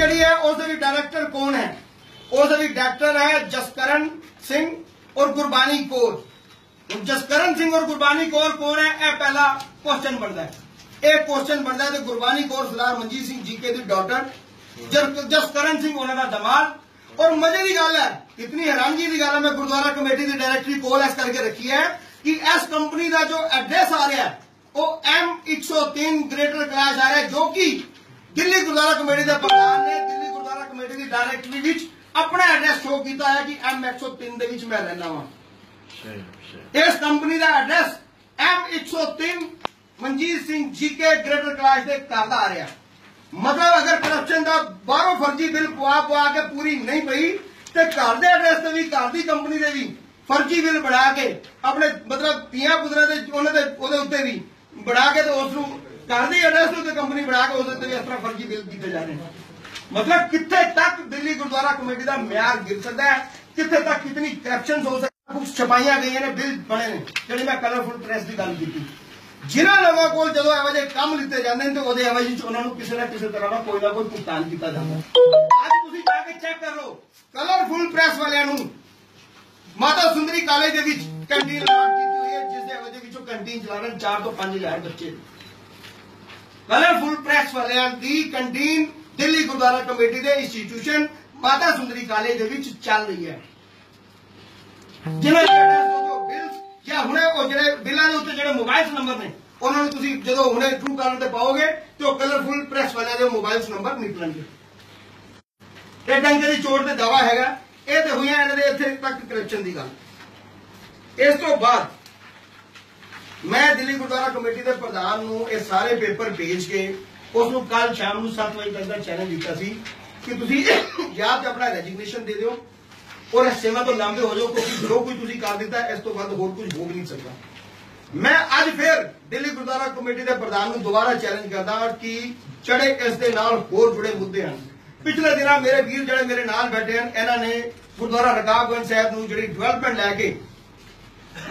ਜਿਹੜੀ ਹੈ, ਉਸ ਦੇ ਵੀ ਡਾਇਰੈਕਟਰ ਕੌਣ ਹੈ? ਉਸ ਦੇ ਵੀ ਡਾਇਰੈਕਟਰ ਹੈ ਜਸਕਰਨ ਸਿੰਘ ਔਰ ਗੁਰਬਾਨੀ ਕੌਰ। ਜਸਕਰਨ ਸਿੰਘ ਔਰ ਗੁਰਬਾਨੀ ਕੌਰ ਕੌਣ ਹੈ? ਇਹ ਪਹਿਲਾ ਕੁਐਸਚਨ ਬਣਦਾ ਹੈ। ਇਹ ਕੁਐਸਚਨ ਬਣਦਾ ਹੈ ਤੇ ਗੁਰਬਾਨੀ ਕੌਰ ਸਰਦਾਰ ਮਨਜੀਤ ਸਿੰਘ ਜੀਕੇ ਦੀ ਡਾਟਰ ਜਸਕਰਨ ਸਿੰਘ ਉਹਨਾਂ ਦਾ ਦਮਾਦ ਔਰ ਮਜ਼ੇ ਦੀ ਗੱਲ ਹੈ, ਇਤਨੀ ਹੈਰਾਨਗੀ ਦੀ ਗੱਲ ਹੈ, ਮੈਂ ਗੁਰਦੁਆਰਾ ਕਮੇਟੀ ਦੀ ਡਾਇਰੈਕਟਰੀ ਕੋਲ ਇਸ ਕਰਕੇ ਰੱਖੀ ਹੈ ਕਿ ਇਸ ਕੰਪਨੀ ਦਾ ਜੋ ਐਡਰੈਸ ਆ ਰਿਹਾ ਉਹ M103 ਗ੍ਰੇਟਰ ਕਲਾਸ ਆ ਰਿਹਾ ਜੋ ਕਿ ਦਿੱਲੀ ਗੁਰਦੁਆਰਾ ਕਮੇਟੀ ਦੇ ਪ੍ਰਧਾਨ ਨੇ ਦਿੱਲੀ ਗੁਰਦੁਆਰਾ ਕਮੇਟੀ ਦੀ ਡਾਇਰੈਕਟਰੀ ਵਿੱਚ ਆਪਣਾ ਐਡਰੈਸ ਸ਼ੋ ਕੀਤਾ ਹੈ ਕਿ M103 ਦੇ ਵਿੱਚ ਮੈਂ ਰਹਿਣਾ ਵਾਂ। ਇਸ ਕੰਪਨੀ ਦਾ address M103 Manjit Singh GK Greater Kailash ਦੇ ਘਰ ਦਾ ਆ ਰਿਹਾ। ਮਤਲਬ ਅਗਰ ਕਰਪਸ਼ਨ ਦਾ ਬਾਹਰੋਂ ਫਰਜ਼ੀ ਬਿੱਲ ਪਵਾ ਪਵਾ ਕੇ ਪੂਰੀ ਨਹੀਂ ਪਈ ਤੇ ਘਰ ਦੇ ਐਡਰੈਸ ਤੇ ਵੀ ਘਰ ਦੀ ਕੰਪਨੀ ਦੇ ਵੀ ਫਰਜ਼ੀ ਬਿੱਲ ਬਣਾ ਕੇ ਆਪਣੇ ਮਤਲਬ ਪੀਆ ਪੁੱਤਰਾਂ ਦੇ ਉਹਨਾਂ ਦੇ ਉਹਦੇ ਉੱਤੇ ਵੀ ਬਣਾ ਕੇ ਤੇ ਉਸ ਨੂੰ ਘਰ ਦੇ ਐਡਰੈਸ ਦੇ ਉੱਤੇ ਕੰਪਨੀ ਬਣਾ ਕੇ ਉਹਦੇ ਉੱਤੇ ਇਸ ਤਰ੍ਹਾਂ ਫਰਜ਼ੀ ਬਿੱਲ ਕੀਤੇ ਜਾ ਰਹੇ ਨੇ। ਮਤਲਬ ਕਿੱਥੇ ਤੱਕ ਦਿੱਲੀ ਗੁਰਦੁਆਰਾ ਕਮੇਟੀ ਦਾ ਮਿਆਰ ਗਿਰ ਸਕਦਾ ਹੈ? ਕਿੱਥੇ ਤੱਕ ਕਿਤਨੀ ਕਰਪਸ਼ਨ ਹੋ ਸਕਦਾ ਬੁੱਕਸ ਛਪਾਈਆਂ ਗਈਆਂ ਨੇ ਬਿੱਲ ਬਣੇ ਨੇ, ਜਿਹੜੀ ਮੈਂ ਕਲਰਫੁਲ ਪ੍ਰੈਸ ਦੀ ਗੱਲ ਕੀਤੀ। ਜਿਨ੍ਹਾਂ ਲੋਕਾਂ ਕੋਲ ਜਦੋਂ ਇਹੋ ਜਿਹੇ ਕੰਮ ਲਿੱਤੇ ਜਾਂਦੇ ਨੇ ਤੇ ਉਹਦੇ ਐਵਜ ਵਿੱਚ ਉਹਨਾਂ ਨੂੰ ਕਿਸੇ ਨਾ ਕਿਸੇ ਤਰ੍ਹਾਂ ਦਾ ਕੋਈ ਨਾ ਕੋਈ ਭੁਗਤਾਨ ਕੀਤਾ ਜਾਂਦਾ ਅੱਜ ਤੁਸੀਂ ਜਾ ਕੇ ਚੈੱਕ ਕਰ ਲਓ ਕਲਰਫੁਲ ਪ੍ਰੈਸ ਵਾਲਿਆਂ ਨੂੰ। ਮਾਤਾ ਸੁੰਦਰੀ ਕਾਲਜ ਦੇ ਵਿੱਚ ਕੰਟੀਨ ਲਾਟ ਕੀਤੀ ਹੋਈ ਹੈ, ਜਿਸ ਦੇ ਐਵਜ ਕੰਟੀਨ ਚਲਾ ਰਹੇ 4 ਤੋਂ 5000 ਬੱਚੇ। ਕਲਰਫੁਲ ਪ੍ਰੈਸ ਵਾਲਿਆਂ ਦੀ ਕੰਟੀਨ ਦਿੱਲੀ ਗੁਰਦੁਆਰਾ ਕਮੇਟੀ ਦੇ ਇੰਸਟੀਟਿਊਸ਼ਨ ਮਾਤਾ ਸੁੰਦਰੀ ਕਾਲਜ ਦੇ ਵਿੱਚ ਚੱਲ ਰਹੀ ਹੈ। ਜਿਨ੍ਹਾਂ ਦੇ ਜੋ ਬਿੱਲ ਜਾਂ ਹੁਣੇ ਉਹ ਜਿਹੜੇ ਬਿੱਲਾਂ ਦੇ ਉੱਤੇ ਜਿਹੜੇ ਮੋਬਾਈਲ ਨੰਬਰ ਨੇ, ਉਹਨਾਂ ਨੂੰ ਤੁਸੀਂ ਜਦੋਂ ਹੁਣੇ ਟਰੂ ਕਾਲਰ ਤੇ ਪਾਓਗੇ ਤੇ ਉਹ ਕਲਰਫੁਲ ਪ੍ਰੈਸ ਵਾਲਿਆਂ ਦੇ ਮੋਬਾਈਲ ਨੰਬਰ ਨਿਕਲਣਗੇ। ਇਹ ਡੰਗੇ ਦੀ ਚੋਟ ਤੇ ਦਾਵਾ ਹੈਗਾ, ਇਹ ਤੇ ਹੋਈਆਂ ਇਹਨਾਂ ਦੇ ਇੱਥੇ ਤੱਕ ਕਰਪਸ਼ਨ ਦੀ ਗੱਲ। ਇਸ ਤੋਂ ਬਾਅਦ ਮੈਂ ਦਿੱਲੀ ਗੁਰਦੁਆਰਾ ਕਮੇਟੀ ਦੇ ਪ੍ਰਧਾਨ ਨੂੰ ਇਹ ਸਾਰੇ ਪੇਪਰ ਭੇਜ ਕੇ ਉਸ ਨੂੰ ਕੱਲ ਸ਼ਾਮ ਨੂੰ 7 ਵਜੇ ਤੱਕ ਦਾ ਚੈਲੰਜ ਦਿੱਤਾ ਸੀ ਕਿ ਤੁਸੀਂ ਜਾਂ ਤੇ ਆਪਣਾ ਰੈਜ਼ਿਗਨੇਸ਼ਨ ਦੇ ਦਿਓ ਔਰ ਇਸ ਸੇਵਾ ਤੋਂ ਲਾਂਭੇ ਹੋ ਜਾਓ, ਕਿਉਂਕਿ ਜੋ ਕੁਝ ਤੁਸੀਂ ਕਰ ਦਿੱਤਾ, ਇਸ ਤੋਂ ਵੱਧ ਹੋਰ ਕੁਝ ਹੋ ਵੀ ਨਹੀਂ ਸਕਦਾ। ਮੈਂ ਅੱਜ ਫਿਰ ਦਿੱਲੀ ਗੁਰਦੁਆਰਾ ਕਮੇਟੀ ਦੇ ਪ੍ਰਧਾਨ ਨੂੰ ਦੁਬਾਰਾ ਚੈਲੰਜ ਕਰਦਾ ਕਿ ਚੜੇ ਇਸ ਦੇ ਨਾਲ ਹੋਰ ਜੁੜੇ ਮੁੱਦੇ ਹਨ। ਪਿਛਲੇ ਦਿਨਾਂ ਮੇਰੇ ਵੀਰ ਜਿਹੜੇ ਮੇਰੇ ਨਾਲ ਬੈਠੇ ਹਨ, ਇਹਨਾਂ ਨੇ ਗੁਰਦੁਆਰਾ ਰਕਾਬਗੰਜ ਸਾਹਿਬ ਨੂੰ ਜਿਹੜੀ ਡਿਵੈਲਪਮੈਂਟ ਲੈ ਕੇ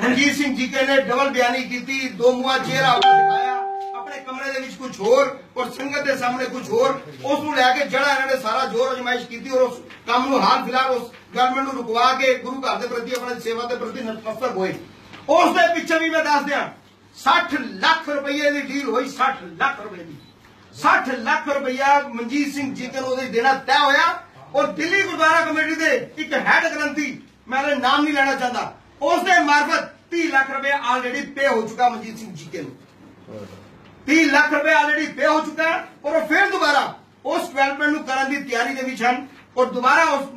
ਮਨਜੀਤ ਸਿੰਘ ਜੀਕੇ ਨੇ ਡਬਲ ਬਿਆਨੀ ਕੀਤੀ, ਦੋ ਮੁਆ ਚਿਹਰਾ ਦਿਖਾਇਆ, ਆਪਣੇ ਕਮਰੇ ਦੇ ਵਿੱਚ ਕੁਝ ਹੋਰ ਔਰ ਸੰਗਤ ਦੇ ਸਾਹਮਣੇ ਕੁਝ ਹੋਰ, ਉਸ ਨੂੰ ਲੈ ਕੇ ਜਿਹੜਾ ਇਹਨਾਂ ਨੇ ਸਾਰਾ ਜ਼ੋਰ ਅਜਮਾਇਸ਼ ਕੀਤੀ ਔਰ ਉਸ ਕੰਮ ਨੂੰ ਹਾਲ ਫਿਲਹਾਲ ਉਸ ਗਵਰਨਮੈਂਟ ਨੂੰ ਰੁਕਵਾ ਕੇ ਗੁਰੂ ਘਰ ਦੇ ਪ੍ਰਤੀ ਆਪਣੀ ਸੇਵਾ ਦੇ ਪ੍ਰਤੀ ਨਤਮਸਤਕ ਹੋਏ। ਉਸ ਦੇ ਪਿੱਛੇ ਵੀ ਮੈਂ ਦੱਸ ਦਿਆਂ 60 ਲੱਖ ਰੁਪਏ ਦੀ ਡੀਲ ਹੋਈ 60 ਲੱਖ ਰੁਪਏ ਦੀ। 60 ਲੱਖ ਰੁਪਇਆ ਮਨਜੀਤ ਸਿੰਘ ਜੀਕੇ ਨੂੰ ਉਹਦੇ ਦੇਣਾ ਤੈਅ ਹੋਇਆ ਔਰ ਦਿੱਲੀ ਗੁਰਦੁਆਰਾ ਕਮੇਟੀ ਦੇ ਇੱਕ ਹੈਡ ਗ੍ਰੰਥੀ, ਮੈਂ ਨਾਮ ਨਹੀਂ ਲੈਣਾ ਚਾਹੁੰਦਾ। ਉਸ ਦੇ ਮਾਰਫਤ 30 ਲੱਖ ਰੁਪਏ ਆਲਰੇਡੀ ਪੇ ਹੋ ਚੁੱਕਾ ਮਨਜੀਤ ਸਿੰਘ ਜੀਕੇ ਨੂੰ। 30 ਲੱਖ ਰੁਪਏ ਆਲਰੇਡੀ ਪੇ ਹੋ ਚੁੱਕਾ ਔਰ ਉਹ ਫਿਰ ਦੁਬਾਰਾ ਉਸ ਡਿਵੈਲਪਮੈਂਟ ਨੂੰ ਕਰਨ ਦੀ ਤਿਆਰੀ ਦੇ ਵਿੱਚ ਹਨ ਔਰ ਦੁਬਾਰਾ ਉਸ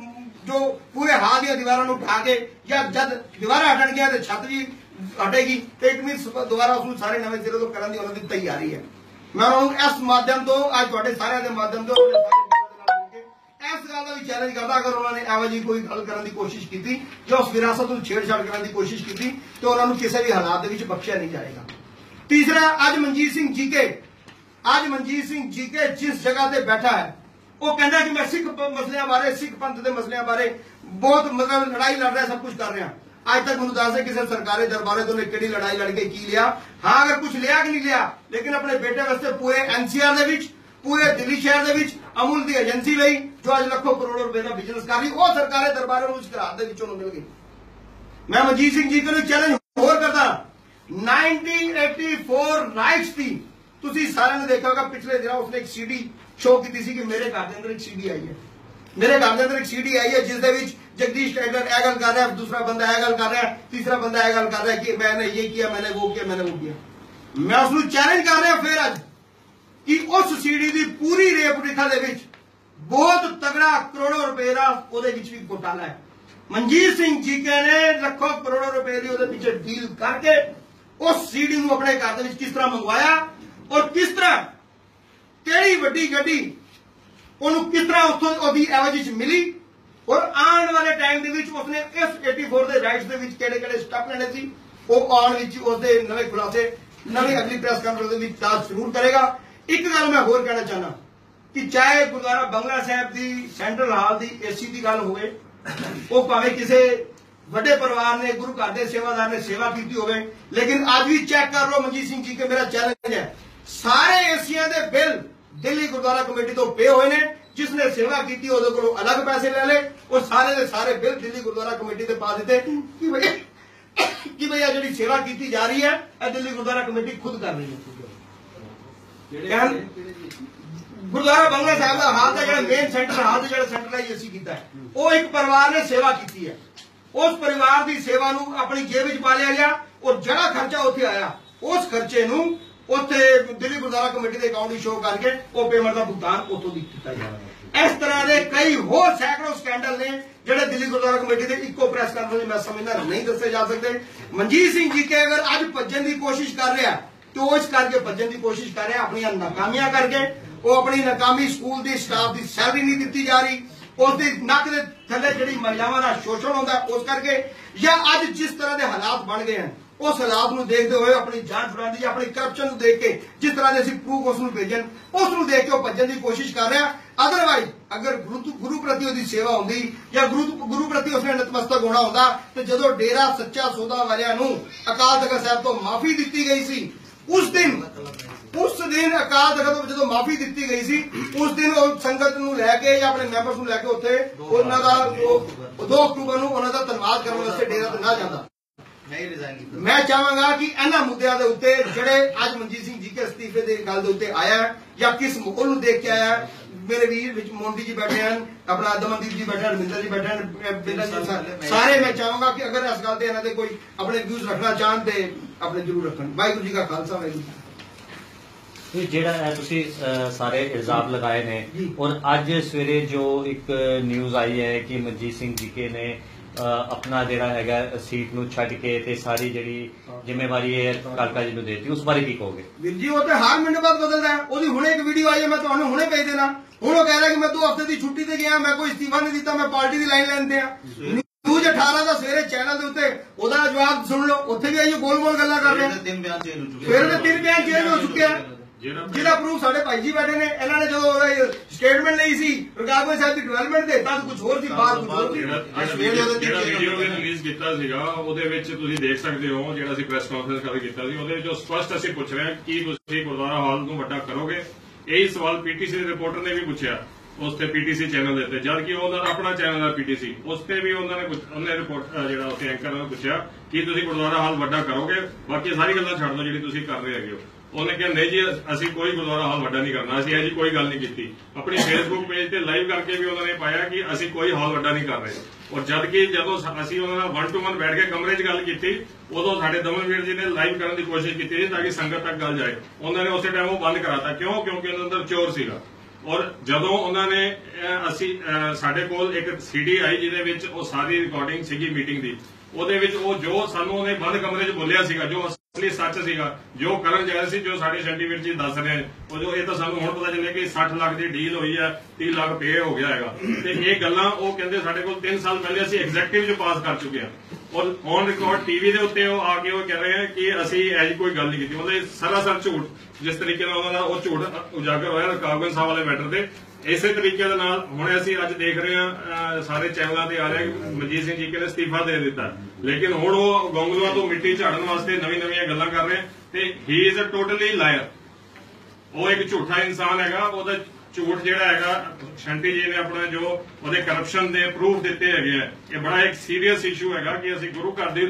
ਜੋ ਪੂਰੇ ਹਾਲ ਦੀਆਂ ਦੀਵਾਰਾਂ ਨੂੰ ਢਾ ਕੇ ਜਾਂ ਜਦ ਦੀਵਾਰਾਂ ਹਟਣਗੀਆਂ ਤੇ ਛੱਤ ਵੀ ਹਟੇਗੀ ਤੇ ਇੱਕ ਮੀਨਸ ਦੁਬਾਰਾ ਉਸ ਨੂੰ ਸਾਰੇ ਨਵੇਂ ਸਿਰੇ ਤੋਂ ਕਰਨ ਦੀ ਉਹਨਾਂ ਦੀ ਤਿਆਰੀ ਹੈ। ਮੈਂ ਉਹਨਾਂ ਨੂੰ ਇਸ ਮਾਧਿਅਮ ਤੋਂ, ਅੱਜ ਤੁਹਾਡੇ ਸਾਰਿਆਂ ਦੇ ਮਾਧਿਅਮ ਤੋਂ ਇਸ ਗੱਲ ਦਾ ਵੀ ਚੈਲੰਜ ਕਰਦਾ, ਅਗਰ ਉਹਨਾਂ ਨੇ ਇਹੋ ਜਿਹੀ ਕੋਈ ਗੱਲ ਕਰਨ ਦੀ ਕੋਸ਼ਿਸ਼ ਕੀਤੀ, ਜਾਂ ਉਸ ਵਿਰਾਸਤ ਨੂੰ ਛੇੜਛਾੜ ਕਰਨ ਦੀ ਕੋਸ਼ਿਸ਼ ਕੀਤੀ, ਤੇ ਉਹਨਾਂ ਨੂੰ ਕਿਸੇ ਵੀ ਹਾਲਾਤ ਦੇ ਵਿੱਚ ਬਖਸ਼ਿਆ ਨਹੀਂ ਜਾਏਗਾ। ਤੀਸਰਾ, ਅੱਜ ਮਨਜੀਤ ਸਿੰਘ ਜੀਕੇ, ਅੱਜ ਮਨਜੀਤ ਸਿੰਘ ਜੀਕੇ ਜਿਸ ਜਗ੍ਹਾ ਤੇ ਬੈਠਾ ਹੈ, ਉਹ ਕਹਿੰਦਾ ਕਿ ਮੈਂ ਸਿੱਖ ਮਸਲਿਆਂ ਬਾਰੇ, ਸਿੱਖ ਪੰਥ ਦੇ ਮਸਲਿਆਂ ਬਾਰੇ ਬਹੁਤ ਮਤਲਬ ਲੜਾਈ ਲੜ ਰਿਹਾ, ਸਭ ਕੁਝ ਕਰ ਰਿਹਾ। ਅੱਜ ਤੱਕ ਮੈਨੂੰ ਦੱਸ ਦੇ ਕਿਸੇ ਸਰਕਾਰੀ ਦਰਬਾਰੇ ਤੋਂ ਨੇ ਕਿਹੜੀ ਲੜਾਈ ਲੜ ਕੇ ਕੀ ਲਿਆ। ਹਾਂ, ਅਗਰ ਕੁਝ ਲਿਆ ਕਿ ਨਹੀਂ ਲਿਆ, ਲੇਕਿਨ ਆਪਣੇ ਬੇਟੇ ਵਾਸਤੇ ਪੂਰੇ ਐਨਸੀਆਰ ਦੇ ਵਿੱਚ ਪੂਰੇ ਦਿੱਲੀ ਸ਼ਹਿਰ ਦੇ ਵਿੱਚ ਅਮੂਲ ਦੀ ਏਜੰਸੀ ਲਈ, ਜੋ ਅੱਜ ਲੱਖੋ ਕਰੋੜਾਂ ਰੁਪਏ ਦਾ ਬਿਜ਼ਨਸ ਕਰ ਰਹੀ, ਉਹ ਸਰਕਾਰੇ ਦਰਬਾਰਾਂ ਨੂੰ ਗੁਜਰਾਤ ਦੇ ਵਿੱਚੋਂ ਮਿਲ ਗਈ। ਮੈਂ ਮਨਜੀਤ ਸਿੰਘ ਜੀ ਨੂੰ ਚੈਲੰਜ ਹੋਰ ਕਰਦਾ। 1984 ਨਾਈਟਸ ਦੀ ਤੁਸੀਂ ਸਾਰਿਆਂ ਨੇ ਦੇਖਿਆ ਹੋਗਾ ਪਿਛਲੇ ਦਿਨਾਂ ਉਸਨੇ ਇੱਕ ਸੀਡੀ ਸ਼ੋਅ ਕੀਤੀ ਸੀ ਕਿ ਮੇਰੇ ਘਰ ਦੇ ਅੰਦਰ ਇੱਕ ਸੀਡੀ ਆਈ ਹੈ। ਮੇਰੇ ਘਰ ਦੇ ਅੰਦਰ ਇੱਕ ਸੀਡੀ ਆਈ ਹੈ, ਜਿਸ ਦੇ ਵਿੱਚ ਜਗਦੀਸ਼ ਟਾਈਗਰ ਇਹ ਗੱਲ ਕਰ ਰਿਹਾ, ਦੂਸਰਾ ਬੰਦਾ ਇਹ ਗੱਲ ਕਰ ਰਿਹਾ, ਤੀਸਰਾ ਬੰਦਾ ਇਹ ਗੱਲ ਕਰ ਰਿਹਾ ਕਿ ਮੈਨੇ ਇਹ ਕੀਤਾ ਮੈਨੇ ਉਹ ਕੀਤਾ ਮੈਨੇ ਉਹ ਕੀਤਾ ਮੈਂ ਉਸ ਨੂੰ ਚੈਲੰਜ ਕਰ ਰਿਹਾ ਫਿਰ ਅੱਜ। ਕਿ ਉਸ ਸੀਡੀ ਦੀ ਪੂਰੀ ਰੇਪ ਰੇਪੁਟੇਖਾ ਦੇ ਵਿੱਚ ਬਹੁਤ ਤਗੜਾ ਕਰੋੜੋ ਰੁਪਏ ਦਾ ਉਹਦੇ ਵਿੱਚ ਵੀ ਘੋਟਾਲਾ ਹੈ। ਮਨਜੀਤ ਸਿੰਘ ਜੀਕੇ ਨੇ ਲੱਖੋਂ ਕਰੋੜੋ ਰੁਪਏ ਦੀ ਉਹਦੇ ਪਿੱਛੇ ਡੀਲ ਕਰਕੇ ਉਸ ਸੀਡੀ ਨੂੰ ਆਪਣੇ ਘਰ ਦੇ ਵਿੱਚ ਕਿਸ ਤਰ੍ਹਾਂ ਮੰਗਵਾਇਆ ਔਰ ਕਿਸ ਤਰ੍ਹਾਂ ਕਿਹੜੀ ਵੱਡੀ ਗੱਡੀ ਉਹਨੂੰ ਕਿਸ ਤਰ੍ਹਾਂ ਉੱਥੋਂ ਉਹਦੀ ਐਵਜ ਵਿੱਚ ਮਿਲੀ ਔਰ ਆਉਣ ਵਾਲੇ ਟਾਈਮ ਦੇ ਵਿੱਚ ਉਸਨੇ ਇਸ 84 ਦੇ ਰਾਈਟਸ ਦੇ ਵਿੱਚ ਕਿਹੜੇ ਕਿਹੜੇ ਸਟੈਪ ਲੈਣੇ ਸੀ, ਉਹ ਆਉਣ ਵਿੱਚ ਉਸਦੇ ਨਵੇਂ ਖੁਲਾਸੇ, ਨਵੀਂ ਅਗਲੀ ਪ੍ਰੈਸ ਕਾਨਫਰੰਸ ਦੇ ਵਿੱਚ ਦੱਸ ਜ਼ਰੂਰ ਕਰੇਗਾ। ਇੱਕ ਗੱਲ ਮੈਂ ਹੋਰ ਕਹਿਣਾ ਚਾਹਨਾ ਕਿ ਚਾਹੇ ਗੁਰਦੁਆਰਾ ਬੰਗਲਾ ਸਾਹਿਬ ਦੀ, ਸੈਂਟਰਲ ਹਾਲ ਦੀ ਏਸੀ ਦੀ ਗੱਲ ਹੋਵੇ, ਉਹ ਭਾਵੇਂ ਕਿਸੇ ਵੱਡੇ ਪਰਿਵਾਰ ਨੇ, ਗੁਰੂ ਘਰ ਦੇ ਸੇਵਾਦਾਰ ਨੇ ਸੇਵਾ ਕੀਤੀ ਹੋਵੇ, ਲੇਕਿਨ ਅੱਜ ਵੀ ਚੈੱਕ ਕਰ ਲਓ ਮਨਜੀਤ ਸਿੰਘ ਜੀ ਕਿ ਮੇਰਾ ਚੈਲੰਜ ਹੈ। ਸਾਰੇ ਏਸੀਆਂ ਦੇ ਬਿੱਲ ਦਿੱਲੀ ਗੁਰਦੁਆਰਾ ਕਮੇਟੀ ਤੋਂ ਪੇ ਹੋਏ ਨੇ ਜਿਸਨੇ ਸੇਵਾ ਕੀਤੀ, ਉਹਦੇ ਕੋਲੋਂ ਅਲੱਗ ਪੈਸੇ ਲੈ ਲਏ, ਉਹ ਸਾਰੇ ਦੇ ਸਾਰੇ ਬਿੱਲ ਦਿੱਲੀ ਗੁਰਦੁਆਰਾ ਕਮੇਟੀ ਤੇ ਪਾ ਦਿੱਤੇ। ਕਿ ਭਈ ਕਿ ਭਈ ਇਹ ਜਿਹੜੀ ਸੇਵਾ ਕੀਤੀ ਜਾ ਰਹੀ ਹੈ, ਇਹ ਦਿੱਲੀ ਗੁਰਦੁਆਰਾ ਕਮੇਟੀ ਖੁਦ ਕਰ ਰਹੀ ਹੈ। ਕਹਿਣ ਗੁਰਦੁਆਰਾ ਬੰਗਲਾ ਸਾਹਿਬ ਦਾ ਹਾਲ ਦਾ ਜਿਹੜਾ ਮੇਨ ਸੈਂਟਰ ਹਾਲ ਦਾ ਜਿਹੜਾ ਸੈਂਟਰਲਾਈਜ਼ ਅਸੀਂ ਕੀਤਾ ਉਹ ਇੱਕ ਪਰਿਵਾਰ ਨੇ ਸੇਵਾ ਕੀਤੀ ਹੈ। ਉਸ ਪਰਿਵਾਰ ਦੀ ਸੇਵਾ ਨੂੰ ਆਪਣੀ ਜੇਬ ਵਿੱਚ ਪਾ ਲਿਆ ਗਿਆ ਔਰ ਜਿਹੜਾ ਖਰਚਾ ਉੱਥੇ ਆਇਆ, ਉਸ ਖਰਚੇ ਨੂੰ ਉੱਥੇ ਦਿੱਲੀ ਗੁਰਦੁਆਰਾ ਕਮੇਟੀ ਦੇ ਅਕਾਊਂਟ ਵਿੱਚ ਸ਼ੋਅ ਕਰਕੇ ਉਹ ਪੇਮੈਂਟ ਦਾ ਭੁਗਤਾਨ ਉੱਥੋਂ ਦੀ ਕੀਤਾ ਜਾ ਰਿਹਾ ਇਸ ਤਰ੍ਹਾਂ ਦੇ ਕਈ ਹੋਰ ਸੈਂਕੜੋ ਸਕੈਂਡਲ ਨੇ ਜਿਹੜੇ ਦਿੱਲੀ ਗੁਰਦੁਆਰਾ ਕਮੇਟੀ ਦੇ ਇੱਕੋ ਪ੍ਰੈਸ ਕਾਨਫਰੰਸ ਮੈਂ ਸਮਝਦਾ ਨਹੀਂ ਦੱਸੇ ਜਾ ਸਕਦੇ। ਮਨਜੀਤ ਸਿੰਘ ਜੀ ਕੇ ਅਗਰ ਅੱਜ ਭੱਜਣ ਦੀ ਕੋਸ਼ਿਸ਼ ਕਰ ਰਿਹਾ ਤੇ ਉਹ ਇਸ ਕਰਕੇ ਭੱਜਣ ਦੀ ਕੋਸ਼ਿਸ਼ ਕਰ ਰਿਹਾ, ਆਪਣੀਆਂ ਨਾਕਾਮੀਆਂ ਕਰਕੇ। ਉਹ ਆਪਣੀ ਨਾਕਾਮੀ ਸਕੂਲ ਦੀ ਸਟਾਫ ਦੀ ਸੈਲਰੀ ਨਹੀਂ ਦਿੱਤੀ ਜਾ ਰਹੀ। ਉਸ ਦੀ ਨੱਕ ਦੇ ਥੱਲੇ ਜਿਹੜੀ ਮਰਿਆਵਾਂ ਦਾ ਸ਼ੋਸ਼ਣ ਹੁੰਦਾ, ਉਸ ਕਰਕੇ ਜਾਂ ਅੱਜ ਜਿਸ ਤਰ੍ਹਾਂ ਦੇ ਹਾਲਾਤ ਬਣ ਗਏ ਹਨ, ਉਸ ਹਾਲਾਤ ਨੂੰ ਦੇਖਦੇ ਹੋਏ ਆਪਣੀ ਜਾਂਚ ਫਰਾਂਦੀ ਜਾਂ ਆਪਣੀ ਕਰਪਸ਼ਨ ਨੂੰ ਦੇਖ ਕੇ ਜਿਸ ਤਰ੍ਹਾਂ ਦੇ ਅਸੀਂ ਪ੍ਰੂਫ ਉਸ ਨੂੰ ਭੇਜਣ ਉਸ ਨੂੰ ਦੇਖ ਕੇ ਉਹ ਭੱਜਣ ਦੀ ਕੋਸ਼ਿਸ਼ ਕਰ ਰਿਹਾ। ਅਦਰਵਾਈਜ਼ ਅਗਰ ਗੁਰੂ ਗੁਰੂ ਪ੍ਰਤੀ ਉਹਦੀ ਸੇਵਾ ਹੁੰਦੀ ਜਾਂ ਗੁਰੂ ਗੁਰੂ ਪ੍ਰਤੀ ਉਸਨੇ ਨਤਮਸਤਕ ਹੋਣਾ ਹੁੰਦਾ, ਤੇ ਜਦੋਂ ਡੇਰਾ ਸੱਚਾ ਸੌਦਾ ਵਾਲਿਆਂ ਨੂੰ ਅਕਾਲ ਤਖਤ ਸਾਹਿਬ ਤੋਂ ਮਾਫੀ ਦਿੱਤੀ ਗਈ ਸੀ ਉਸ ਦਿਨ ਉਸ ਦਿਨ ਅਕਾਲ ਤਖਤ ਜਦੋਂ ਮਾਫੀ ਦਿੱਤੀ ਗਈ ਸੀ, ਉਸ ਦਿਨ ਉਹ ਸੰਗਤ ਨੂੰ ਲੈ ਕੇ ਜਾਂ ਆਪਣੇ ਮੈਂਬਰਸ ਨੂੰ ਲੈ ਕੇ ਉੱਥੇ ਉਹਨਾਂ ਦਾ 2 ਅਕਤੂਬਰ ਨੂੰ ਉਹਨਾਂ ਦਾ ਧੰਨਵਾਦ ਕਰਨ ਵਾਸਤੇ ਡੇਰਾ ਤੇ ਨਾ ਜਾਂਦਾ। ਮੈਂ ਚਾਹਾਂਗਾ ਕਿ ਇਹਨਾਂ ਮੁੱਦਿਆਂ ਦੇ ਉੱਤੇ ਜਿਹੜੇ ਅੱਜ ਮਨਜੀਤ ਸਿੰਘ ਜੀ ਕੇ ਅਸਤੀਫੇ ਦੇ ਗੱਲ ਦੇ ਉੱਤੇ ਆਇਆ ਜਾਂ ਕਿਸ ਮਾਹੌਲ ਨੂੰ ਦੇਖ ਕੇ ਆਇਆ ਮੇਰੇ ਵੀਰ ਵਿੱਚ ਮੋਂਟੀ ਜੀ ਬੈਠੇ ਹਨ, ਆਪਣਾ ਦਮਨਦੀਪ ਜੀ ਬੈਠੇ ਹਨ, ਰਵਿੰਦਰ ਜੀ ਬੈਠੇ ਹਨ ਬਿੰਦਰ ਜੀ ਸਾਰੇ ਮੈਂ ਚਾਹਾਂਗਾ ਕਿ ਅਗਰ ਇਸ ਗੱਲ ਤੇ ਇਹਨਾਂ ਦੇ ਕੋਈ ਆਪਣੇ ਵਿਊਜ਼ ਰੱਖਣਾ ਚਾਹਣ ਤੇ ਆਪਣੇ ਜ਼ਰੂਰ ਰੱਖਣ। ਵਾਹਿਗੁਰੂ ਜੀ ਕਾ ਖਾਲਸਾ ਵਾਹਿਗੁਰੂ ਜੀ ਕੀ। ਇਹ ਜਿਹੜਾ ਹੈ ਤੁਸੀਂ ਅਹ, ਸਾਰੇ ਇਲਜ਼ਾਮ ਲਗਾਏ ਨੇ ਜੀ। ਔਰ ਅੱਜ ਸਵੇਰੇ ਜੋ ਇੱਕ ਨਿਊਜ਼ ਆਈ ਹੈ ਕਿ ਮਨਜੀਤ ਸਿੰਘ ਜੀਕੇ ਨੇ ਅਹ, ਆਪਣਾ ਜਿਹੜਾ ਹੈਗਾ ਸੀਟ ਨੂੰ ਛੱਡ ਕੇ ਤੇ ਸਾਰੀ ਜਿਹੜੀ ਜ਼ਿੰਮੇਵਾਰੀ ਹੈ ਕਾਲਕਾ ਜੀ ਨੂੰ ਦੇਤੀ ਉਸ ਬਾਰੇ ਕੀ ਕਹੋਗੇ? ਵੀਰ ਜੀ ਉਹ ਤੇ ਹਰ ਮਿੰਟ ਬਾਅਦ ਬਦਲਦਾ ਹੈ। ਉਹਦੀ ਹੁਣੇ ਇੱਕ ਵੀਡੀਓ ਆਈ ਹੈ ਮੈਂ ਤੁਹਾਨੂੰ ਹੁਣੇ ਭੇਜ ਦੇਣਾ। ਹੁਣ ਉਹ ਕਹਿ ਰਿਹਾ ਕਿ ਮੈਂ ਦੋ ਹਫ਼ਤੇ ਦੀ ਛੁੱਟੀ ਤੇ ਗਿਆ ਮੈਂ ਕੋਈ ਇਸਤੀਫਾ ਨਹੀਂ ਦਿੱਤਾ ਮੈਂ ਪਾਰਟੀ ਦੀ ਲਾਈਨ ਲੈਣ ਤੇ ਆ। ਨਿਊਜ਼ 18 ਦਾ ਸਵੇਰੇ ਚੈਨਲ ਦੇ ਉੱਤੇ ਉਹਦਾ ਜਵਾਬ ਸੁਣ ਲਓ ਉੱਥੇ ਵੀ ਆਈਓ ਗੋਲ ਗੋਲ ਗੱਲਾਂ ਕਰ ਰਹੇ ਫਿਰ ਆ। ਦੇ ਤਿੰਨ ਬਿਆਨ ਚੇਂਜ ਹੋ ਚੁੱਕੇ ਫਿਰ ਦੇ ਤਿੰਨ ਬਿਆਨ ਚੇਂਜ ਹੋ ਚੁੱਕਿਆ ਜਿਹਦਾ ਪ੍ਰੂਫ ਸਾਡੇ ਭਾਈ ਜੀ ਬੈਠੇ ਨੇ ਇਹਨਾਂ ਨੇ ਜਦੋਂ ਸਟੇਟਮੈਂਟ ਲਈ ਸੀ ਰਕਾਬਗੰਜ ਸਾਹਿਬ ਦੀ ਡਿਵੈਲਪਮੈਂਟ ਦੇ ਤਾਂ ਕੁਝ ਹੋਰ ਸੀ ਬਾਤ ਕੁਝ ਹੋਰ ਉਹਦੇ ਜਿਹੜਾ ਵੀਡੀਓ ਰਿਲੀਜ਼ ਕੀਤਾ ਸੀਗਾ ਉਹਦੇ ਵਿੱਚ ਤੁਸੀਂ ਦੇਖ ਸਕਦੇ ਹੋ ਜਿਹੜਾ ਅਸੀਂ ਪ੍ਰੈਸ ਕਾਨਫਰੰਸ ਕਰਕੇ ਕੀਤਾ ਸੀ ਉਹਦੇ ਵਿੱਚ ਸਪਸ਼ਟ ਅਸੀਂ ਪੁੱਛ ਰਹੇ ਹਾਂ ਕਿ ਤੁਸੀਂ ਗੁਰਦੁਆਰਾ ਹਾਲ ਨੂੰ ਵੱਡਾ ਕਰੋਗੇ। ਇਹੀ ਸਵਾਲ ਪੀਟੀਸੀ ਦੇ ਰਿਪੋਰਟਰ ਨੇ ਵੀ ਪੁੱਛਿਆ। ਉਸ ਤੇ ਪੀਟੀਸੀ ਚੈਨਲ ਦੇ ਉੱਤੇ ਜਦ ਕਿ ਉਹਨਾਂ ਦਾ ਆਪਣਾ ਚੈਨਲ ਹੈ ਪੀਟੀਸੀ। ਉਸ ਤੇ ਵੀ ਉਹਨਾਂ ਨੇ ਉਹਨੇ ਰਿਪੋਰਟ ਜਿਹੜਾ ਉੱਥੇ ਐਂਕਰ ਨੇ ਪੁੱਛਿਆ ਕਿ ਤੁਸੀਂ ਗੁਰਦੁਆਰਾ ਹਾਲ ਵੱਡਾ ਕਰੋਗੇ? ਬਾਕੀ ਸਾਰੀ ਗੱਲਾਂ ਛੱਡ ਦਿਓ ਜਿਹੜੀ ਤੁਸੀਂ ਕਰ ਰਹੇ ਹੈਗੇ ਹੋ। ਉਹਨੇ ਕਿਹਾ, ਨਹੀਂ ਜੀ, ਅਸੀਂ ਕੋਈ ਗੁਰਦੁਆਰਾ ਹਾਲ ਵੱਡਾ ਨਹੀਂ ਕਰਨਾ, ਅਸੀਂ ਇਹ ਜੀ ਕੋਈ ਗੱਲ ਨਹੀਂ ਕੀਤੀ। ਆਪਣੀ ਫੇਸਬੁੱਕ ਪੇਜ ਤੇ ਲਾਈਵ ਕਰਕੇ ਵੀ ਉਹਨਾਂ ਨੇ ਪਾਇਆ ਕਿ ਅਸੀਂ ਕੋਈ ਹਾਲ ਵੱਡਾ ਨਹੀਂ ਕਰ ਰਹੇ। ਔਰ ਜਦ ਕਿ ਜਦੋਂ ਅਸੀਂ ਉਹਨਾਂ ਨਾਲ ਵਨ ਟੂ ਵਨ ਬੈਠ ਕੇ ਕਮਰੇ 'ਚ ਗੱਲ ਕੀਤੀ, ਉਦੋਂ ਸਾਡੇ ਦਮਨਵੀਰ ਜੀ ਨੇ ਲਾਈਵ ਕਰਨ ਦੀ ਕੋਸ਼ਿਸ਼ ਕੀਤੀ ਸੀ ਤਾਂ ਕਿ ਸੰਗਤ ਤੱਕ ਗੱਲ ਜਾਏ। ਉਹਨਾਂ ਨੇ ਉਸੇ ਟਾਈਮ ਉਹ ਬੰਦ ਕਰਾਤਾ। ਕਿਉਂ? ਕਿਉਂਕਿ ਉਹਨਾਂ ਅੰਦਰ ਚੋਰ ਸੀਗਾ। ਔਰ ਜਦੋਂ ਉਹਨਾਂ ਨੇ ਅਸੀਂ ਸਾਡੇ ਕੋਲ ਇੱਕ ਸੀਡੀ ਆਈ ਜਿਹਦੇ ਵਿੱਚ ਉਹ ਸਾਰੀ ਰਿਕਾਰਡਿੰਗ ਸੀਗੀ ਮੀਟਿੰਗ ਦੀ। ਉਹਦੇ ਵਿੱਚ ਉਹ ਜੋ ਸਾਨੂੰ ਉਹਨੇ ਬੰਦ ਕਮਰੇ 'ਚ ਬੋਲਿਆ ਸੀਗਾ, ਜੋ ਅਸਲੀ ਸੱਚ ਸੀਗਾ, ਜੋ ਕਰਨ ਜਾ ਰਹੇ ਸੀ, ਜੋ ਸਾਡੇ ਸਰਟੀਫਿਕੇਟ ਜੀ ਦੱਸ ਰਹੇ ਉਹ ਜੋ ਇਹ ਤਾਂ ਸਾਨੂੰ ਹੁਣ ਪਤਾ ਚੱਲਿਆ ਕਿ 60 ਲੱਖ ਦੀ ਡੀਲ ਹੋਈ ਹੈ 30 ਲੱਖ ਪੇ ਹੋ ਗਿਆ ਹੈਗਾ। ਤੇ ਇਹ ਗੱਲਾਂ ਉਹ ਕਹਿੰਦੇ ਸਾਡੇ ਕੋਲ 3 ਸਾਲ ਪਹਿਲੇ ਅਸੀਂ ਐਗਜ਼ੈਕਟਿਵ 'ਚ ਪਾਸ ਕਰ ਚੁੱਕੇ ਹਾਂ। ਔਰ ਔਨ ਰਿਕਾਰਡ ਟੀਵੀ ਦੇ ਉੱਤੇ ਉਹ ਆ ਕੇ ਉਹ ਕਹਿ ਰਹੇ ਹੈ ਕਿ ਅਸੀਂ ਐਜੀ ਕੋਈ ਗੱਲ ਨਹੀਂ ਕੀਤੀ। ਮਤਲਬ ਇਹ ਸਰਾਸਰ ਝੂਠ, ਜਿਸ ਤਰੀਕੇ ਨਾਲ ਉਹਨਾਂ ਦਾ ਉਹ ਝੂਠ ਉਜਾਗਰ ਹੋਇਆ ਰਕਾਬਗੰਜ ਸਾਹਿਬ ਵਾਲੇ ਮੈਟਰ ਤੇ। ਇਸੇ ਤਰੀਕੇ ਦੇ ਨਾਲ ਹੁਣ ਅਸੀਂ ਅੱਜ ਦੇਖ ਰਹੇ ਹਾਂ ਸਾਰੇ ਚੈਨਲਾਂ ਤੇ ਆ ਰਿਹਾ ਕਿ ਮਨਜੀਤ ਸਿੰਘ ਜੀ ਕੇ ਅਸਤੀਫਾ ਦੇ ਦਿੱਤਾ। ਲੇਕਿਨ ਹੁਣ ਉਹ ਗੋਂਗਲੂਆਂ ਤੋਂ ਮਿੱਟੀ ਝਾੜਨ ਵਾਸਤੇ ਨਵੀਂ ਨਵੀਆਂ ਗੱਲਾਂ ਕਰ ਰਹੇ ਤੇ he is a totally liar ਉਹ ਇੱਕ ਝੂਠਾ ਇਨਸਾਨ ਹੈਗਾ, ਉਹਦਾ ਝੂਠ ਜਿਹੜਾ ਹੈਗਾ, ਸ਼ੰਟੀ ਜੀ ਨੇ ਆਪਣਾ ਜੋ ਉਹਦੇ ਕਰਪਸ਼ਨ ਦੇ ਪ੍ਰੂਫ ਦਿੱਤੇ ਹੈਗੇ ਆ, ਇਹ ਬੜਾ ਇੱਕ ਸੀਰੀਅਸ ਇਸ਼ੂ ਹੈਗਾ ਕਿ ਅਸੀਂ ਗੁਰੂ ਘਰ ਦੀ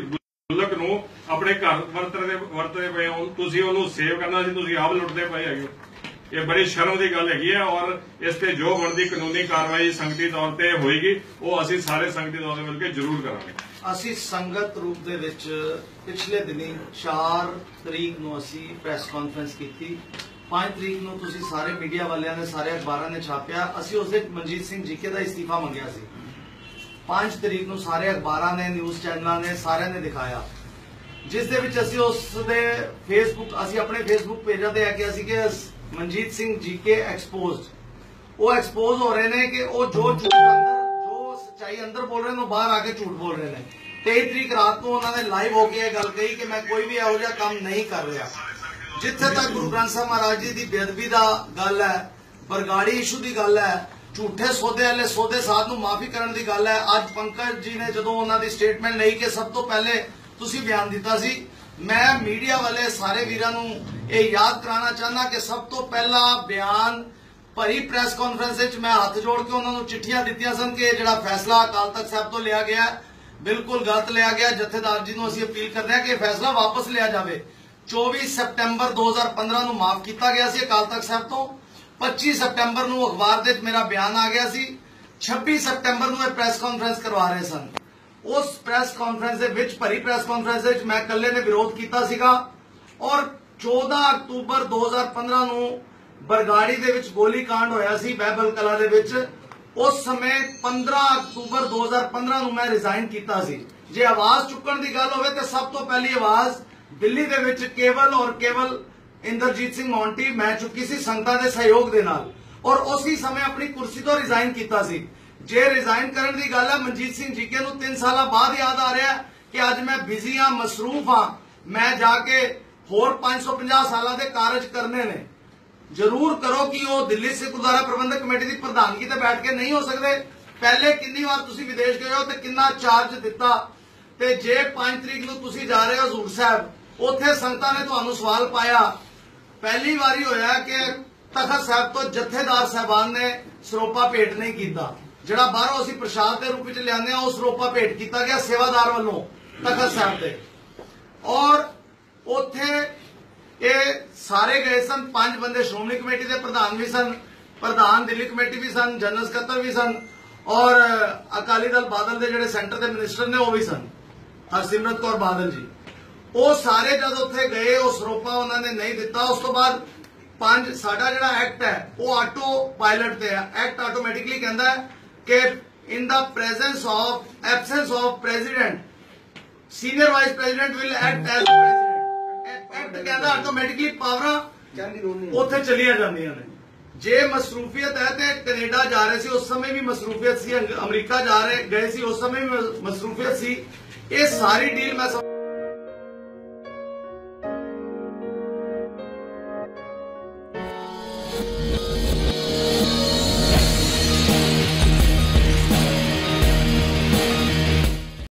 ਗੁਲਕ ਨੂੰ ਆਪਣੇ ਘਰ ਵਰਤਦੇ ਵਰਤਦੇ ਪਏ ਹਾਂ, ਤੁਸੀਂ ਉਹਨੂੰ ਸੇਵ ਕਰਨਾ ਸੀ, ਤੁਸੀਂ ਆਪ ਲੁੱਟਦੇ ਪਏ ਹੈਗੇ ਇਹ ਬੜੀ ਸ਼ਰਮ ਦੀ ਗੱਲ ਹੈਗੀ ਹੈ ਔਰ ਇਸ ਤੇ ਜੋ ਬਣਦੀ ਕਾਨੂੰਨੀ ਕਾਰਵਾਈ ਸੰਗਤੀ ਤੌਰ ਤੇ ਹੋਏਗੀ, ਉਹ ਅਸੀਂ ਸਾਰੇ ਸੰਗਤੀ ਤੌਰ ਤੇ ਮਿਲ ਕੇ ਜ਼ਰੂਰ ਕਰਾਂਗੇ। ਅਸੀਂ ਸੰਗਤ ਰੂਪ ਦੇ ਵਿੱਚ ਪਿਛਲੇ ਦਿਨੀ 4 ਤਰੀਕ ਨੂੰ ਅਸੀਂ ਪ੍ਰੈਸ ਕਾਨਫਰੰਸ ਕੀਤੀ। 5 ਤਰੀਕ ਨੂੰ ਤੁਸੀਂ ਸਾਰੇ ਮੀਡੀਆ ਵਾਲਿਆਂ ਨੇ, ਸਾਰੇ ਅਖਬਾਰਾਂ ਨੇ ਛਾਪਿਆ। ਅਸੀਂ ਉਸ ਦਿਨ ਮਨਜੀਤ ਸਿੰਘ ਜੀਕੇ ਦਾ ਇਸਤੀਫਾ ਮੰਗਿਆ ਸੀ। 5 ਤਰੀਕ ਨੂੰ ਸਾਰੇ ਅਖਬਾਰਾਂ ਨੇ, ਨਿਊਜ਼ ਚੈਨਲਾਂ ਨੇ, ਸਾਰਿਆਂ ਨੇ ਦਿਖਾਇਆ। ਜਿਸ ਦੇ ਵਿੱਚ ਅਸੀਂ ਉਸ ਦੇ ਫੇਸਬੁੱਕ ਅਸੀਂ ਆਪਣੇ ਫੇਸਬੁੱਕ ਪੇਜਾਂ ਤੇ ਆ ਕੇ ਅਸੀਂ ਕਿ ਮਨਜੀਤ ਸਿੰਘ ਜੀਕੇ ਐਕਸਪੋਜ਼ਡ ਉਹ ਐਕਸਪੋਜ਼ ਹੋ ਰਹੇ ਨੇ ਕਿ ਉਹ ਜੋ ਝੂਠ ਅੰਦਰ ਜੋ ਸੱਚਾਈ ਅੰਦਰ ਬੋਲ ਰਹੇ ਨੇ, ਉਹ ਬਾਹਰ ਆ ਕੇ ਝੂਠ ਬੋਲ ਰਹੇ ਨੇ। 23 ਤਰੀਕ ਰਾਤ ਨੂੰ ਉਹਨਾਂ ਨੇ ਲਾਈਵ ਹੋ ਕੇ ਇਹ ਗੱਲ ਕਹੀ ਕਿ ਮੈਂ ਕੋਈ ਵੀ ਇਹੋ ਜਿਹਾ ਕੰਮ ਨਹੀਂ ਕਰ ਰਿਹਾ। ਜਿੱਥੇ ਤੱਕ ਗੁਰੂ ਗ੍ਰੰਥ ਸਾਹਿਬ ਮਹਾਰਾਜ ਜੀ ਦੀ ਬੇਅਦਬੀ ਦਾ ਗੱਲ ਹੈ, ਬਰਗਾੜੀ ਇਸ਼ੂ ਦੀ ਗੱਲ ਹੈ, ਝੂਠੇ ਸੌਦੇ ਵਾਲੇ ਸੌਦੇ ਸਾਧ ਨੂੰ ਮਾਫੀ ਕਰਨ ਦੀ ਗੱਲ ਹੈ, ਅੱਜ ਪੰਕਜ ਜੀ ਨੇ ਜਦੋਂ ਉਹਨਾਂ ਦੀ ਸਟੇਟਮੈਂਟ ਲਈ ਕਿ ਸਭ ਤੋਂ ਪਹਿਲੇ ਤੁਸੀਂ ਬਿਆਨ ਦਿੱਤਾ ਸੀ, ਮੈਂ ਮੀਡੀਆ ਵਾਲੇ ਸਾਰੇ ਵੀਰਾਂ ਨੂੰ ਇਹ ਯਾਦ ਕਰਾਉਣਾ ਚਾਹੁੰਦਾ ਕਿ ਸਭ ਤੋਂ ਪਹਿਲਾ ਬਿਆਨ ਭਰੀ ਪ੍ਰੈਸ ਕਾਨਫਰੰਸ ਵਿੱਚ ਮੈਂ ਹੱਥ ਜੋੜ ਕੇ ਉਹਨਾਂ ਨੂੰ ਚਿੱਠੀਆਂ ਦਿੱਤੀਆਂ ਸਨ ਕਿ ਜਿਹੜਾ ਫੈਸਲਾ ਅਕਾਲ ਤਖਤ ਸਾਹਿਬ ਤੋਂ ਲਿਆ ਗਿਆ ਬਿਲਕੁਲ ਗਲਤ ਲਿਆ ਗਿਆ, ਜਥੇਦਾਰ ਜੀ ਨੂੰ ਅਸੀਂ ਅਪੀਲ ਕਰਦੇ ਹਾਂ ਕਿ ਇਹ ਫੈਸਲਾ ਵਾਪਸ ਲਿਆ ਜਾਵੇ। 24 ਸਪਟੈਂਬਰ 2015 ਨੂੰ ਮਾਫ ਕੀਤਾ ਗਿਆ ਸੀ ਅਕਾਲ ਤਖਤ ਸਾਹਿਬ ਤੋਂ। 25 ਸਪਟੈਂਬਰ ਨੂੰ ਅਖਬਾਰ ਦੇ ਵਿੱਚ ਮੇਰਾ ਬਿਆਨ ਆ ਗਿਆ ਸੀ। 26 ਸਪਟੈਂਬਰ ਨੂੰ ਇਹ ਪ੍ਰੈਸ ਕਾਨਫਰੰਸ ਕਰਵਾ ਰਹੇ ਸਨ। ਉਸ ਪ੍ਰੈਸ ਕਾਨਫਰੰਸ ਦੇ ਵਿੱਚ, ਭਰੀ ਪ੍ਰੈਸ ਕਾਨਫਰੰਸ ਵਿੱਚ ਮੈਂ ਇਕੱਲੇ ਨੇ ਵਿਰੋਧ ਕੀਤਾ ਸੀਗਾ। ਔਰ 14 ਅਕਤੂਬਰ 2015 ਨੂੰ ਬਰਗਾੜੀ ਦੇ ਵਿੱਚ ਗੋਲੀ ਕਾਂਡ ਹੋਇਆ ਸੀ ਬਹਿਬਲ ਕਲਾ ਦੇ ਵਿੱਚ। ਉਸ ਸਮੇਂ 15 ਅਕਤੂਬਰ 2015 ਨੂੰ ਮੈਂ ਰਿਜ਼ਾਈਨ ਕੀਤਾ ਸੀ। ਜੇ ਆਵਾਜ਼ ਚੁੱਕਣ ਦੀ ਗੱਲ ਹੋਵੇ ਤੇ ਸਭ ਤੋਂ ਪਹਿਲੀ ਆਵਾਜ਼ ਦਿੱਲੀ ਦੇ ਵਿੱਚ ਕੇਵਲ ਔਰ ਕੇਵਲ ਇੰਦਰਜੀਤ ਸਿੰਘ ਮੌਂਟੀ, ਮੈਂ ਚੁੱਕੀ ਸੀ ਸੰਗਤਾਂ ਦੇ ਸਹਿਯੋਗ ਦੇ ਨਾਲ ਔਰ ਉਸੇ ਸਮੇਂ ਆਪਣੀ ਕੁਰਸੀ ਤੋਂ ਰਿਜ਼ਾਈਨ ਕੀਤਾ ਸੀ। ਜੇ ਰਿਜ਼ਾਈਨ ਕਰਨ ਦੀ ਗੱਲ ਹੈ, ਮਨਜੀਤ ਸਿੰਘ ਜੀਕੇ ਨੂੰ 3 ਸਾਲਾਂ ਬਾਅਦ ਯਾਦ ਆ ਰਿਹਾ ਕਿ ਅੱਜ ਮੈਂ ਬਿਜ਼ੀ ਹਾਂ, ਮਸਰੂਫ ਹਾਂ। ਮੈਂ ਜਾ ਕੇ ਹੋਰ 550 ਸਾਲਾਂ ਦੇ ਕਾਰਜ ਕਰਨੇ ਨੇ। ਜ਼ਰੂਰ ਕਰੋ ਕਿ ਉਹ ਦਿੱਲੀ ਸਿੱਖ ਗੁਰਦੁਆਰਾ ਪ੍ਰਬੰਧਕ ਕਮੇਟੀ ਦੀ ਪ੍ਰਧਾਨਗੀ ਤੇ ਬੈਠ ਕੇ ਨਹੀਂ ਹੋ ਸਕਦੇ। ਪਹਿਲੇ ਕਿੰਨੀ ਵਾਰ ਤੁਸੀਂ ਵਿਦੇਸ਼ ਗਏ ਹੋ ਤੇ ਕਿੰਨਾ ਚਾਰਜ ਦਿੱਤਾ। ਤੇ ਜੇ 5 ਤਰੀਕ ਨੂੰ ਤੁਸੀਂ ਜਾ ਰਹੇ ਹੋ ਹਜ਼ੂਰ ਸਾਹਿਬ ਉੱਥੇ ਸੰਗਤਾਂ ਨੇ ਤੁਹਾਨੂੰ ਸਵਾਲ ਪਾਇਆ। ਪਹਿਲੀ ਵਾਰੀ ਹੋਇਆ ਕਿ ਤਖਤ ਸਾਹਿਬ ਤੋਂ ਜਥੇਦਾਰ ਸਾਹਿਬਾਨ ਨੇ ਸਰੋਪਾ ਭੇਟ ਨਹੀਂ ਕੀਤਾ। ਜਿਹੜਾ ਬਾਹਰੋਂ ਅਸੀਂ ਪ੍ਰਸ਼ਾਦ ਦੇ ਰੂਪ ਵਿੱਚ ਲਿਆਉਂਦੇ ਆ ਉਹ ਸਰੋਪਾ ਭੇਟ ਕੀਤਾ ਗਿਆ ਸੇਵਾਦਾਰ ਵੱਲੋਂ ਤਖਤ ਸਾਹਿਬ ਤੇ। ਔਰ ਉੱਥੇ ਇਹ ਸਾਰੇ ਗਏ ਸਨ, ਪੰਜ ਬੰਦੇ ਸ਼੍ਰੋਮਣੀ ਕਮੇਟੀ ਦੇ ਪ੍ਰਧਾਨ ਵੀ ਸਨ, ਪ੍ਰਧਾਨ ਦਿੱਲੀ ਕਮੇਟੀ ਵੀ ਸਨ, ਜਨਰਲ ਸਕੱਤਰ ਵੀ ਸਨ, ਔਰ ਅਕਾਲੀ ਦਲ ਬਾਦਲ ਦੇ ਜਿਹੜੇ ਸੈਂਟਰ ਦੇ ਮਿਨਿਸਟਰ ਨੇ ਉਹ ਵੀ ਸਨ। ਹਰਸਿਮਰਤ ਕੌਰ ਬਾਦਲ ਜੀ। ਉਹ ਸਾਰੇ ਜਦ ਉੱਥੇ ਗਏ, ਉਹ ਸਰੋਪਾ ਉਹਨਾਂ ਨੇ ਨਹੀਂ ਦਿੱਤਾ। ਉਸ ਤੋਂ ਬਾਅਦ ਪੰਜ, ਸਾਡਾ ਜਿਹੜਾ ਐਕਟ ਹੈ, ਉਹ ਆਟੋ ਪਾਇਲਟ ਤੇ ਹੈ। ਐਕਟ ਆਟੋਮੈਟਿਕਲੀ ਕਹਿੰਦਾ ਹੈ ਕਿ in the presence of absence of president senior vice president will act as president act ਕਹਿੰਦਾ ਆਟੋਮੈਟਿਕਲੀ ਪਾਵਰਾਂ ਉੱਥੇ ਚਲੀਆਂ ਜਾਂਦੀਆਂ ਨੇ। ਜੇ ਮਸਰੂਫੀਅਤ ਹੈ ਤੇ ਕੈਨੇਡਾ ਜਾ ਰਹੇ ਸੀ, ਉਸ ਸਮੇਂ ਵੀ ਮਸਰੂਫੀਅਤ ਸੀ ਅਮਰੀਕਾ ਜਾ ਰਹੇ, ਗਏ ਸੀ, ਉਸ ਸਮੇਂ ਵੀ ਮਸਰੂਫੀਅਤ ਸੀ। ਇਹ ਸਾਰੀ ਡੀਲ ਮੈਂ